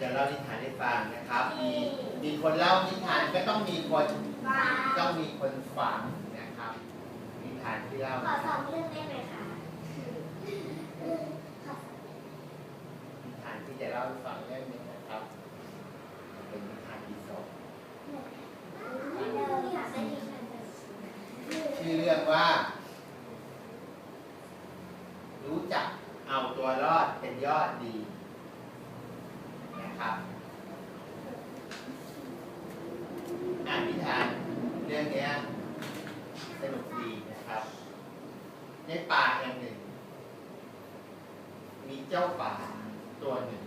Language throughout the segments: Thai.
จะเล่านิทานให้ฟังนะครับ มีมีคนเล่านิทานก็ต้องมีคนต้องมีคนฟังนะครับ นิทานที่เล่าขอสองเรื่องได้ไหมคะขอนิทานที่จะเล่าให้ฟังเรื่องนี้นะครับเป็นนิทานอีสป ไม่เริ่มค่ะไม่มีใครจะ ชื่อเรื่องว่า รู้จักเอาตัวรอดเป็นยอดดีนะครับ อ่านนิทานเรื่องเนี้ยสนุกดีนะครับ ในป่าแห่งหนึ่ง มีเจ้าป่าตัวหนึ่ง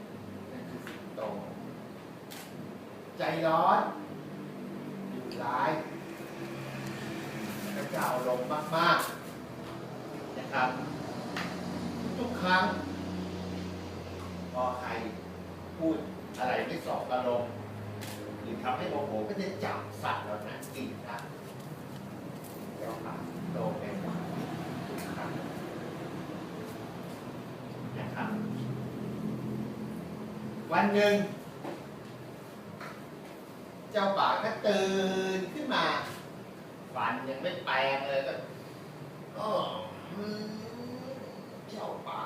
นั่นคือสิงโต ใจร้อนอยู่ร้ายก็จะเอาลงมากๆนะครับ ทุกครั้ง พอใครพูดอะไรไม่สอบอารมณ์หรือทำให้โมโหก็จะจับสัตว์เหล่านั้นกินครับเจ้าป่าโตไปหมดทุกครั้งนะครับ วันหนึ่ง เจ้าป่าก็ตื่นขึ้นมาฟันยังไม่แปลงเลยก็อ้อเจ้าป่า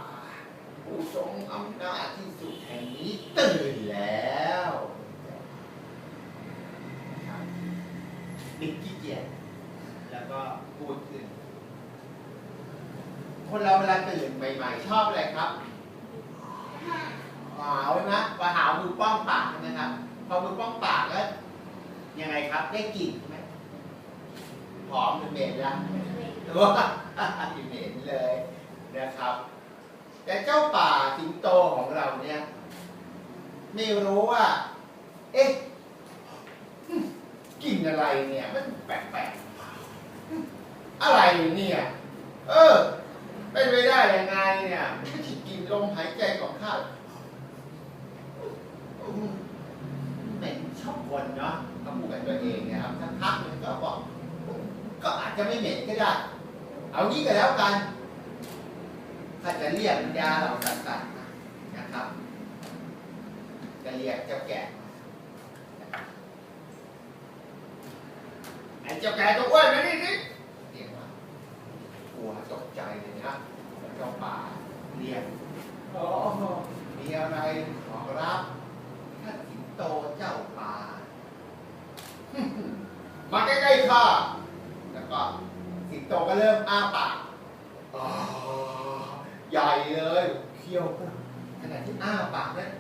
ผู้ทรงอำนาจที่สุดแห่งนี้ตื่นแล้วดิกขี้เกียจแล้วก็พูดขึ้น คนเราเวลาตื่นใหม่ๆชอบอะไรครับ หาวนะพอหาวมือป้องปากนะครับ พอมือป้องปากแล้วยังไงครับ ได้กลิ่นไหมหอมหรือเหม็นละหรือว่าเหม็นเลยนะครับ แต่เจ้าป่าสิงโตของเราเนี่ย ไม่รู้ว่า เอ๊ะอืมกลิ่นอะไรเนี่ย มันแปลกๆอืมอะไรเนี่ย เออเป็นไปได้ยังไงเนี่ยไม่ใช่กลิ่นลมหายใจของข้า อืมไม่ชอบคนเนาะก็พูดกับตัวเองนะครับสักพักหนึงก็บอกก็อาจจะไม่เหม็นก็ได้ เอางี้ก็แล้วกัน ถ้าจะเรียกยาเหล่าสัตว์ๆนะครับจะเรียกเจ้าแก่นะครับไอ้เจ้าแก่ตัวอ้วนมานี่สิเรียกว่ากลัวตกใจเลยนะแล้วเจ้าป่าเรียกโอ้มีอะไรขอรับ ท่านสิงโตเจ้าป่า มาใกล้ๆข้า แล้วก็สิงโตก็เริ่ม อ้าปากอ๋อใหญ่เลยเคี้ยวขณะที่อ้าปากเนั้น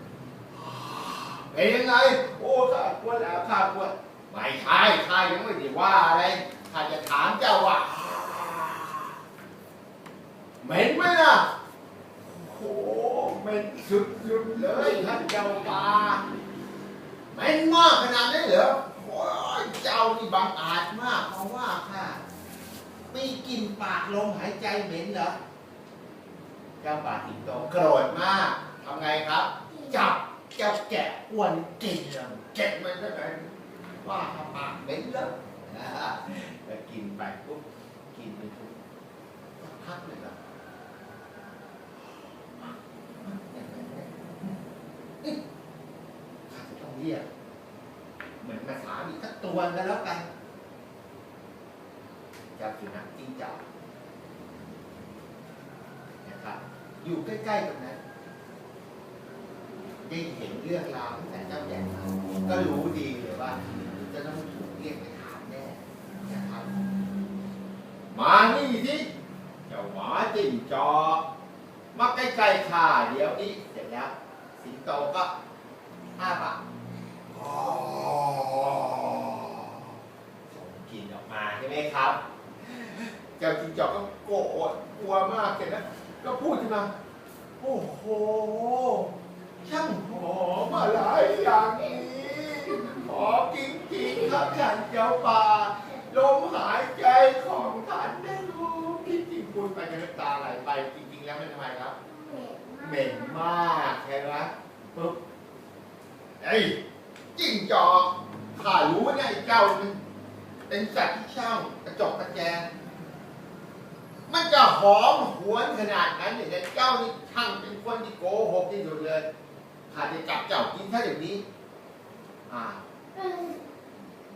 เป็นยังไง โอ้ข้ากลัวแล้วข้ากลัวไม่ใช่ข้ายังไม่ได้ว่าอะไรข้าจะถามเจ้าว่าเหม็นไหมล่ะโอ้เหม็นสุดๆเลยท่านเจ้าป่าแม่นมากขนาดนั้เหรอโอ้เจ้านี่บังอาจมากเพราะว่าค่ะ ไม่กินปากลมหายใจเหม็นเหรอเจ้าป่าสิงโตโกรธมากทำไงครับ จับเจ้าแกะอ้วนกินเก็บมันก็เลยว่าทำปากเหม็นแล้วแล้วกินไปปุ๊บกินไปปุ๊บสักพักหนึ่ะข้าจะต้องเรียกเหมือนมาถามอีกสักตัวก็แล้วกัน เจ้าสุนัขจิ้งจอกนะครับอยู่ใกล้ๆตรงนั้นได้เห็นเรื่องราวตั้งแต่เจ้าแก่มาก็รู้ดีเลยว่า จะต้องถูกเรียกไปถามแน่นะครับมานี่สิเจ้าหมาจิ้งจอกมาใกล้ๆข้าเดี๋ยวนี้เสร็จแล้ว สิงโตก็อ้าปากอ๋อส่งกลินออกมาใช่ไหมครับ เจ้าจิงจอกก็โกรธกลัวมากเสร็จแล้วก็พูดขึ้นมา โอ้โห ช่างหอมอะไรอย่างนี้หอมจริงๆครับท่านเจ้าป่าลมหายใจของท่านได้รู้ที่จริงพูดไปกับน้ำตาไหลไปจริงๆแล้วมันทำไมครับ เหม็นมากใช่ไหมปุ๊บเอ้ยจิ้งจอกข้ารู้เนี่ยไอ้เจ้ามันเป็นสัตว์ที่ช่างกระจกกระแจง มันจะหอมหวนขนาดนั้นเนี่ยเจ้านี่ช่างเป็นคนที่โกหกที่สุดเลยข้าจะจับเจ้ากินถ้าอย่างนี้ อ่า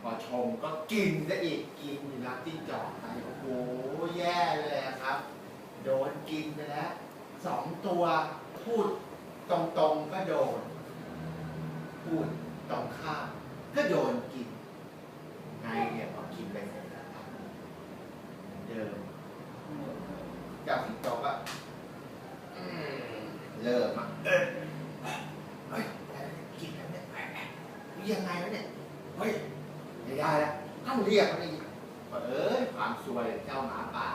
พอชมก็กินซะอีกกินอยู่นะจิ้งจอกไปโอ้โหแย่เลยครับ โดนกินไปแล้วสองตัวพูดตรงๆก็โดน พูดตรงข้ามก็โดนกินไงเนี่ยพอกินไปเสร็จแล้วเดิม จ้าสิงโตก็อืมเริ่มอะเอ้ยเฮ้ยกินแล้วเนี่ยยังไงวะเนี่ย เฮ้ยไม่ได้แล้วต้องเรียกมันอีกเอ้ยความซวยเจ้าหมาป่า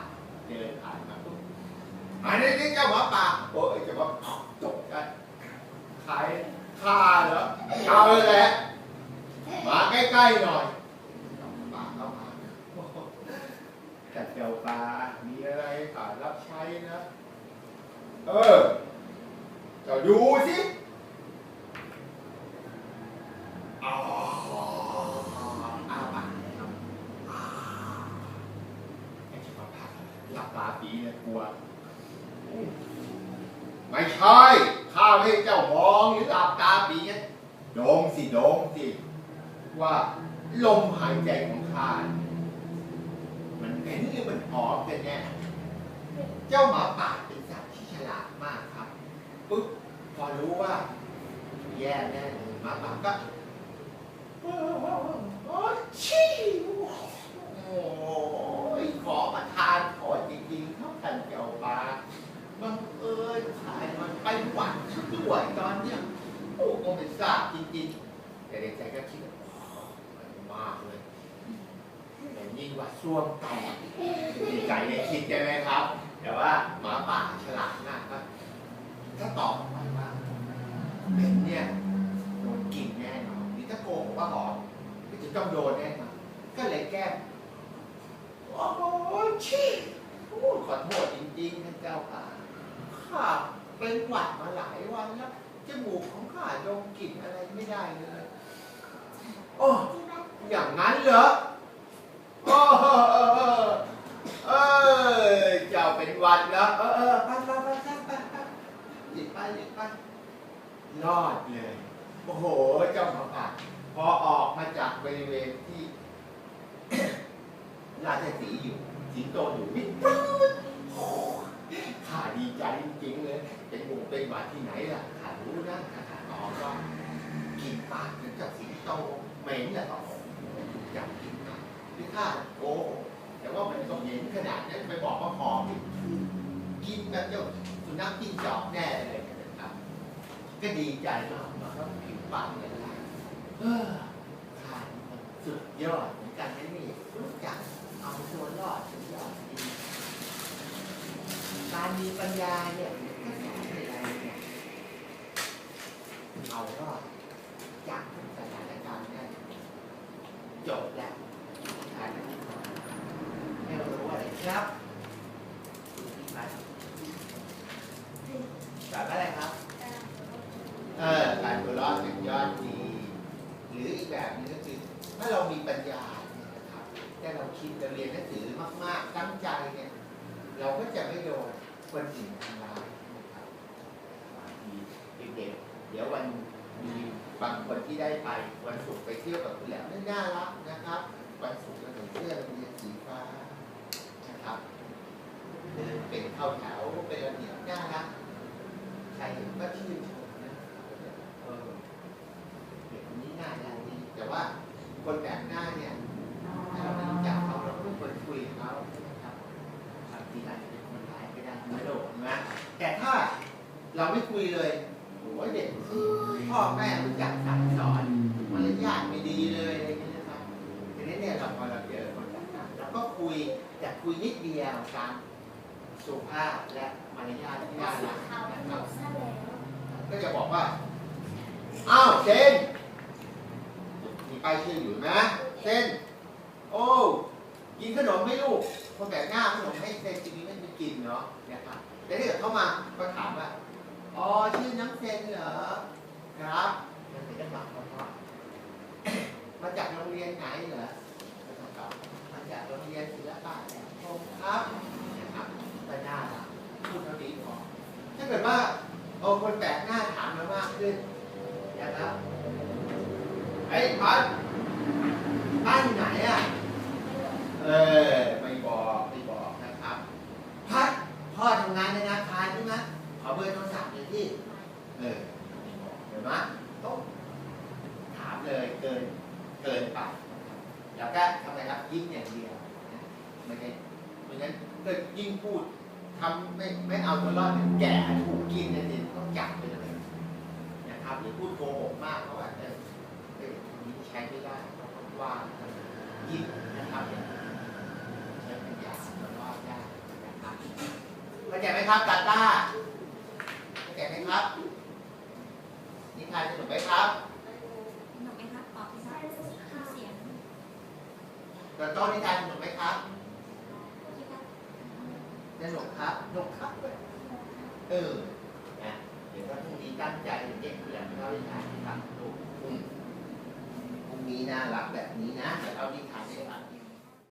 เดินผ่านมาปุ๊บมาเนี่ยนี่เจ้าหมาป่าโอ้ยเจะว่าตกใจใครฆ่าเหรอเอาเลยแหละมาใกล้ๆหน่อยปากเข้ามา แต่เจ้าปลา มีอะไรขาดรับใช้นะ เออเจ้าดูสิอ๋ออาปากครับอ้าวไอ้ที่มาพักหลับตาปีเนี่ยกลัว ไม่ใช่ข้าให้เจ้ามองหรือหลับตาปีเนี่ยโดงสิโดงสิ ว่าลมหายใจของข้า เนี่ยมันเหม็นหรือมันหอมกันแน่เจ้าหมาป่าเป็นสัตว์ที่ฉลาดมากครับปุ๊บพอรู้ว่า แย่แน่เลยหมาป่าก็โอ้ชีโอ้ยขอประทานขอจริงๆครับท่านเจ้าป่าบังเอิญขายมันไปหวัดด้วยตอนเนี้ยโอ้ก็ไม่ทราบจริงๆแต่ในใจก็คิดว่ามันมากเลยแต่ยิ่งกว่าซ่วมแตก เนี่ยคิดใช่ไหมครับ แต่ว่าหมาป่าฉลาดมากก็ก็ตอบไปว่าเป็นเนี่ยโดนกินแน่นอนนี่ถ้าโกหกว่าหอมก็จะต้องโดนแน่นอนก็เลยแก้โอ้โหชี้โอ้ขอโทษจริงๆท่านเจ้าค่ะข้าเป็นหวัดมาหลายวันแล้วจมูกของข้าดมกลิ่นอะไรไม่ได้เลยโอ้อย่างนั้นเหรอโอ้เออเออ เป็นวัดเหรอเออเออไปไปไปไปไปไปหยิบไปหยิบไปรอดเลย โอ้โหเจ้าหมาป่าพอออกมาจากบริเวณที่ราชสีอยู่สิงโตอยู่วิ่งปรู๊ดโอ้ข้าดีใจจริงๆเลย เป็นหมูเป็นหมาที่ไหนล่ะข้ารู้นะข้าขาออกก็กินปากถึงกับสิงโตเหม็นแหละก็อยากกินมากที่ข้าโอ้ แต่ว่ามันก็เห็นขนาดนั้นไปบอกว่าหอมกินแบบเจ้าสุนัขกินจอกแน่เลยนะครับ ก็ดีใจมากมาก็ผิวปากเนี่ยนะเออขานสุดยอดเหมือนกันนะนี่รู้จักเอาตัวรอดสุดยอดจริงการมีปัญญาเนี่ยก็สอนให้เราเนี่ยเอารอดจากสถานการณ์นั้นจบแล้วการให้เรารู้อะไร ครับแบบอะไรครับ เออการตัวรอดเป็นยอดดี หรืออีกแบบหนึงก็คือถ้าเรามีปัญญาเนี่ยนะครับแต่เราคิดเราเรียนหนังสือมาก ๆ ตั้งใจเนี่ย เราก็จะไม่โดนคนอื่นทำร้ายนะครับบางทีเด็กๆเดี๋ยววันมีบางคนที่ได้ไปวันศุกร์ไปเที่ยวกับคุณแหลมน่ารักนะครับ วันศุกร์เราใส่เสื้อโรงเรียนสีฟ้า ครับเดินเป็นเข้าแถวเป็นระเบียบน่ารักใครเห็นก็ชื่นชมนะเออเด็กคนนี้น่ารักดีแต่ว่าคนแปลกหน้าเนี่ยถ้าเราไม่รู้จักเขาเราไม่ควรคุยกับเขาครับบางทีอาจจะเป็นคนร้ายก็ได้ไม่โดนนะแต่ถ้าเราไม่คุยเลยโอ้ยเด็กพ่อแม่รู้จักสั่งสอนมารยาทไม่ดีเลยอะไรอย่างเงี้ยนะครับทีนี้เนี่ยเราพอเราเจอคนแบบนั้นเราก็คุย แต่คุยนิดเดียวตามสุภาพและมารยาทที่น่ารักนะครับก็จะบอกว่า อ้าวเชนมีป้ายชื่ออยู่นะเชนโอ้ กินขนมไหม่ลูก คนแปลกหน้าขนมให้เซนจริงๆไม่ไปกินเนาะนะครับแต่ถ้าเกิดเข้ามาก็ถามว่า อ๋อ ชื่อน้ำเซนเหรอ ครับมันเป็นจังหวะเพราะๆมาจากโรงเรียนไหนเหรอไม่ต้องตอบมาจากโรงเรียนศิลปะแหลมคมครับนะครับก็น่ารักพูดเท่าเกิดว่าเอาคนแปลกหน้าถามมามากขึ้นนะครับไอ้พัดบ้านอยู่ไหนอะ เออไม่บอกไม่บอกนะครับ พัดพ่อทำงานในธนาคารใช่ไหมขอเบอร์โทรศัพท์หน่อยที่เออไม่บอกเห็นไหมต้องถามเลยเกินเกินไปแล้วก็ทำไงครับยิ้มอย่างเดียวนะไม่ใช่ไม่งั้นก็ยิ่งพูด ทำไม่ไม่เอาตัวรอดเนี่ยแก่ถูกกินเนี่ยสิต้องจับไปเลยนะครับหรือพูดโกหกมากเพราะว่าเออเอ้ยคนนี้ใช้ไม่ได้เพราะว่ายิ้มนะครับเนี่ยใช้ปัญญาแล้วก็ได้นะครับเข้าใจไหมครับตาต้าเข้าใจไหมครับนิทานสนุกไหมครับหนูไหมคะตอบพี่ซักเสียงตอนต้นนิทานสนุกไหมครับ สนุกครับหนกครับเออนะเดี๋ยวว่าพรุ่งนี้ตั้งใจเด็กเรียนเข้านิทานนะครับลูกมพรุ่งนี้น่ารักแบบนี้นะเดี๋ยวเอานิทานได้อ่าน